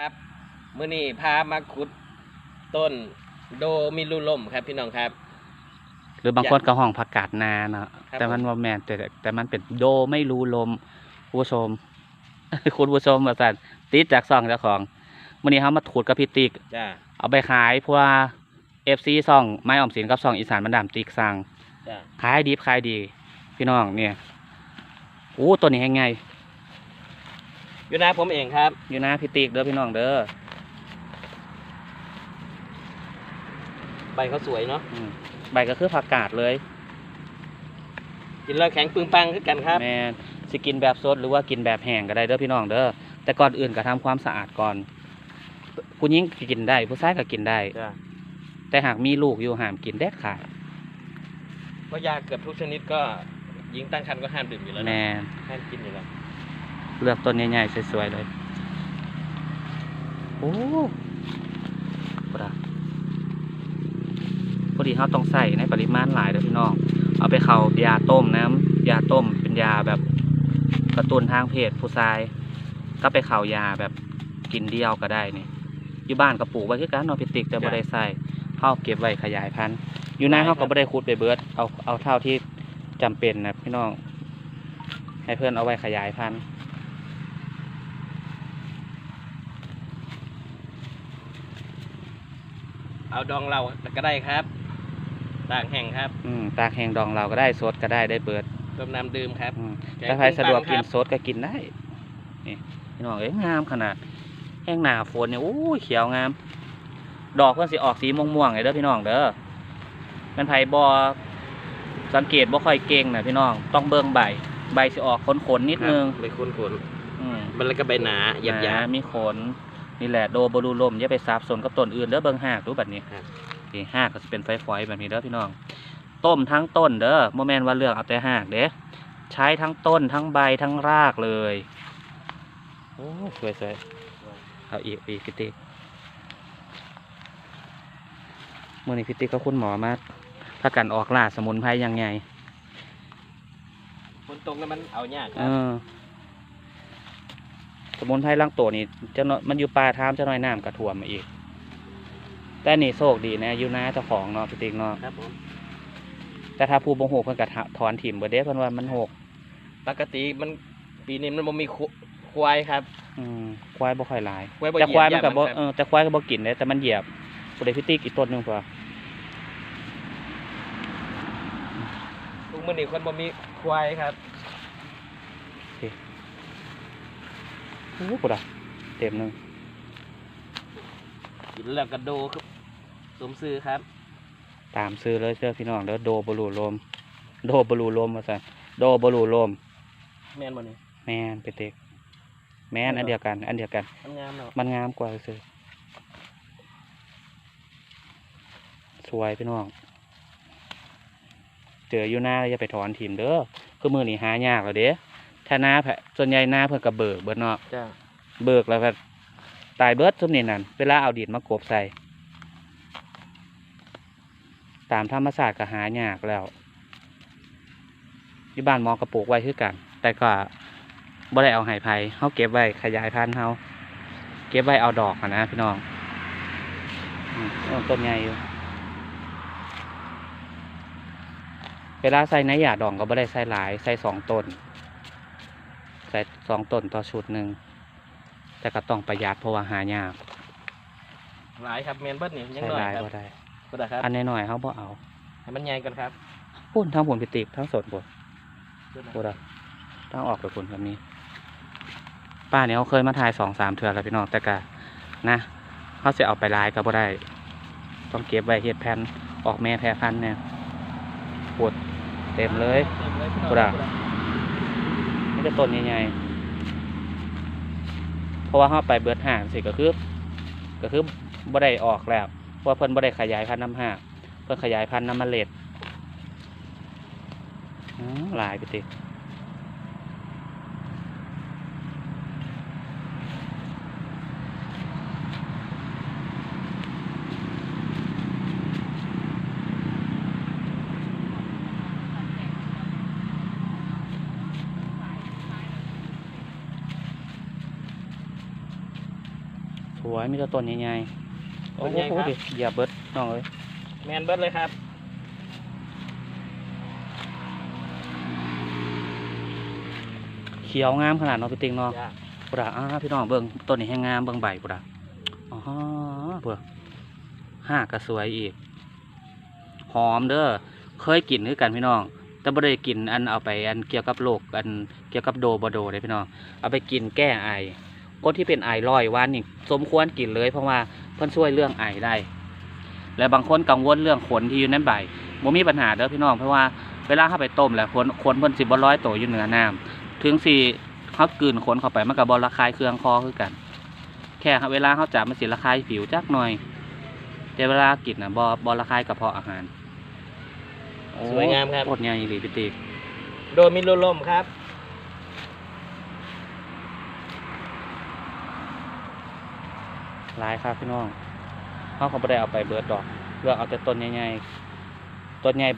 ครับมื่อนี้พามาขุดต้นโดมิลูลมครับพี่น้องครับ หรือบางคนก็ห้องผักกาดนาเนาะครับ แต่มันผมว่าแมนแต่แต่มันเป็นโดไม่รู้ลมคุณผู้ชม คุณผู้ชมมาสั่นติดจากซองเจ้าของวันนี้เขามาถูดกับพี่ติ๊กจ้าเอาไปขายเพราะว่าเอฟซีซองไม้ออมสินกับซองอีสานมันดามติ๊กสั่งจ้าขายดีขายดี พี่น้องเนี่ยโอ้ตัวนี้ให้ไง อยู่นะผมเองครับ อยู่นะพี่ติ๊กเด้อพี่น้องเด้อใบเขาสวยเนาะอืมใบก็คือผักกาดเลยกินแล้วแข็งปึงปังขึ้นกันครับแม่นสิกินแบบสดหรือว่ากินแบบแห้งก็ได้เด้อพี่น้องเด้อแต่ก่อนอื่นก็ทำความสะอาดก่อนผู้หญิงก็กินได้ ผู้ชายก็กินได้ จ้าแต่หากมีลูกอยู่ห้ามกินเด็ดขาดเพราะยาเกือบทุกชนิดก็หญิงตั้งครรภ์ก็ห้ามดื่มอยู่แล้วนะแม่นห้ามกินอยู่แล้ว เลือกต้นใหญ่ๆสวยๆเลยโอ้ปะพอดีเขาต้องใส่ในปริมาณหลายเด้อพี่น้อง เอาไปเขายาต้มน้ำยาต้มเป็นยาแบบกระตุ้นทางเพศผู้ชาย ก็ไปเขายาแบบกินเดียวก็ได้นี่อยู่บ้านก็ปลูกไว้คือกันเนพิติกแต่บ่ได้ใส่เขาเก็บไว้ขยายพันธุ์อยู่ในเขาก็บ่ได้ขุดไปเบิร์ดเอาเอาเท่าที่จำเป็นนะพี่น้อง ให้เพื่อนเอาไว้ขยายพันธุ์ เอาดองเราก็ได้ครับต่างแห่งครับอืมตากแห้งดองเราก็ได้สดก็ได้ได้เบิดต้มน้ำดื่มครับ อืมแกงถ้าใครสะดวกปึ้กิงนปังครับสดก็กินได้นี่พี่น้องเอ้ยงามขนาด แห้งหนาฝนเนี่ยโอ้ยเขียวงาม ดอกเพื่อนสิออกสีม่วงๆเลยเด้อพี่น้องเด้อเป็นไผ่บอสังเกตบ่ค่อยเก่งนะพี่น้องต้องเบิ่งใบ ใบสิออกขนๆนิดนึง ครับไม่คุ้นขนอืมมันแล้วก็ใบหนาหยาบหนามีขน นี่แหละโดบรูลมอย่าไปซับสนกับต้นอื่นเด้อเบิ่งหากดูแบบนี้ครับนี่หากก็จะเป็นไฟฝอยแบบนี้เด้อพี่น้อง ต้มทั้งต้นเด้อโมแมนว่าเลือกเอาแต่หากเด้ใช้ทั้งต้นทั้งใบทั้งรากเลยโอ้สวยสวยๆเอาอีกอีกพิติกมื่อนี้พิติกก็คุณหมอมาถ้ากันออกล่าสมุนไพรยังไงฝนตกแล้วมันเอายากคเอรับอ สมุนไพรล่างตัวนี่เจ้าน้อยมันอยู่ป่าทามเจ้าน้อยน้ำกระถ่วมมาอีก แต่นี่โชคดีนะอยู่นาเจ้าของเนาะพิติกเนาะครับผมแต่ถ้าผู้บ่โหกเพิ่นก็ถะถอนถิ่มเบิดเด้เพิ่นว่ามันโหกปกติมันปีนี้มันบ่มีคุควายครับอืมควายบ่ค่อยหลายควายบ่แต่ควายมันก็เหยียบบ่มันครับเออแต่ควายก็บ่กินเด้แต่มันเหยียบบ่ได้พิติกอีกต้นหนึงพอทุกมื้อนี้คนบ่มีควายครับ โอ้บ่ดะเต็มหนึงกินแล้วก็โดคือสมซื้อครับ ตามซื้อเลยเด้อพี่น้องเด้อโดบ่รูลม โดบ่รูลมว่าซั่นโดบ่รูลม แม่นบ่นี่แม่นพิติกแม่นอันเดียวกัน อันเดียวกัน มันงามเนาะมันงามกว่าซื้อสวยพี่น้อง เจออยู่หน้าอย่าไปถอนถิ่มเด้อคือมือนี่หายากแล้วเด้ ถ้าหน้าแผส่วนใหญ่หน้าเพื่อนกับเบิกเบิดเนาะจ้าเบิกแล้วก็ตายเบิดซุมนี่นั่นเวลาเอาดินมากบใส่ ตามธรรมศาสตร์ก็หายากแล้วที่บ้านหมอกระปลูกไว้คือกัน แต่ก็บ่ได้เอาใหายไผเฮาเก็บไว้ขยายพันธุ์เฮาเก็บไว้เอาดอกอะนะพี่น้องอืมต้นใหญ่อยู่เวลาใส่ในหยาดองก็บ่ได้ใส่หลายใส่สองต้น ใส่สองต้นต่อชุดหนึ่ง แต่ก็ต้องประหยัดเพราะว่าหายากหลายครับแม่นเบิดนี่ยังใช้น้อหยลายครับบ่ได้บ่ได้ครับอันน้อยๆเขาบ่เอาให้มันใหญ่ก่อนครับพุ่นทั้งผลพิติกทั้งสดบดบดอะต้องออกไปผลแบบนี้ ป้าเนี่ยเขาเคยมาถ่ายสองสามเทือแล้วพี่น้องแต่กะนะเขาจะเอาไปลายก็บ่ได้ ต้องเก็บไว้เฮ็ดแผ่นออกแม่แพร่พันธุ์เนี่ยปวดเต็มเลย เต็มเลยพี่น้อง บ่ได้ นี่จะต้นใหญ่ๆเพราะว่าเขาไปเบิดห่างสิก็คือก็คือบ่ได้ออกแล้วเพราะเพิ่นบ่ได้ขยายพันธุ์น้ำห่างเพิ่นขยายพันธุ์น้ำเมล็ดหลายไปติ สวยมีแต่ต้นใหญ่ๆโอ้ต้นโหใหญ่ครับดิเหยียบเบิดน้องเอ้ยแมนเบิร์ดเลยครับเขียวงามขนาดเนาะพี่ติงเนาะจ้าปุระอ้าพี่น้องเบิ่งต้นนี้แห้งงามเบิ่งใบปุระอ๋อเบื่อห้ากระสวยอีก หอมเด้อเคยกินคือกันพี่น้องแต่บ่ได้กินอันเอาไปอันเกี่ยวกับโรคอันเกี่ยวกับโดบโดเด้พี่น้องเอาไปกินแก้ไอ คนที่เป็นไอร้อยวันนี่สมควรกินเลย เพราะว่าเพิ่นช่วยเรื่องไอได้ และบางคนกังวลเรื่องขนที่อยู่ในใบบ่มีปัญหาเด้อพี่น้องเพราะว่าเวลาเข้าไปต้มแล้วขนขนเพิ่นสิบ่ร้อยโตวอยู่เหนือน้ำถึงสิเขากลืนขนเข้าไปมันก็บ่ระคายเคืองคอคือกัน แค่เวลาเขาจับมันสิระคายผิวจักหน่อยแต่เวลากินน่ะบ่บ่ระคายกระเพาะอาหารโอ้สวยงามครับโคตรใหญ่อีหลีพี่ติ๊กโดมิลูลมครับ หลายครับพี่น้องเขาก็บ่ได้เอาไปเบิดดอกเลือกเอาแต่ต้นใหญ่ๆต้นใหญ่